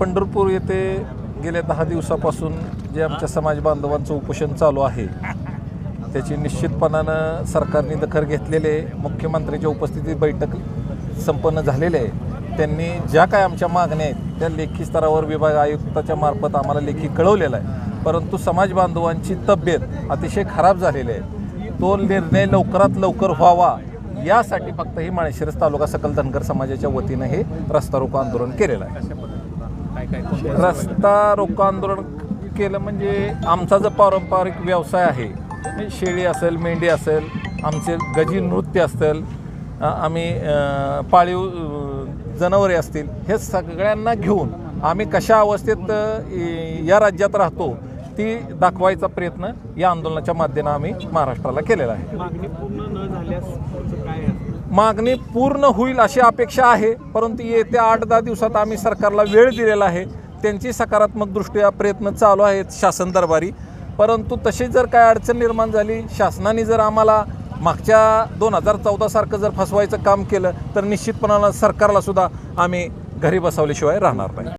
पंढरपूर येथे गेल्या दहा दिवसापासून जे आमच्या समाज बांधवांचं उपोषण चालू आहे त्याची निश्चितपणानं सरकारने दखल घेतलेली मुख्यमंत्र्यांच्या उपस्थितीत बैठक संपन्न झालेली आहे. त्यांनी ज्या काय आमच्या मागण्या आहेत त्या लेखी स्तरावर विभाग आयुक्ताच्या मार्फत आम्हाला लेखी कळवलेला आहे. परंतु समाज बांधवांची तब्येत अतिशय खराब झालेली आहे. तो निर्णय लवकरात लवकर व्हावा यासाठी फक्त ही माळशिरस तालुका सकल धनगर समाजाच्या वतीनं हे रस्ता रोको आंदोलन केलेलं आहे. काय काय रस्ता रोको आंदोलन केलं म्हणजे आमचा जो पारंपरिक व्यवसाय आहे म्हणजे शेळी असेल मेंढी असेल आमचे गजी नृत्य असेल अ, आम्ही अ, पाळीव अ, जनावरे असतील हे सगळ्यांना घेऊन आम्ही कशा अवस्थेत अ, इ- या राज्यात राहतो ती दाखवायचा प्रयत्न या आंदोलनाच्या माध्यमाने आम्ही महाराष्ट्राला केलेला आहे. मागणी पूर्ण न झाल्यास पुढचं काय आहे? मागणी पूर्ण होईल अशी अपेक्षा आहे परंतु येत्या आठ दहा दिवसात आम्ही सरकारला वेळ दिलेला आहे. त्यांची सकारात्मक दृष्ट्या प्रयत्न चालू आहेत शासन दरबारी. परंतु तशी जर काय अडचण निर्माण झाली शासनाने जर आम्हाला मागच्या दोन हजार चौदासारखं जर फसवायचं काम केलं तर निश्चितपणानं सरकारला सुद्धा आम्ही घरी बसवल्याशिवाय राहणार नाही.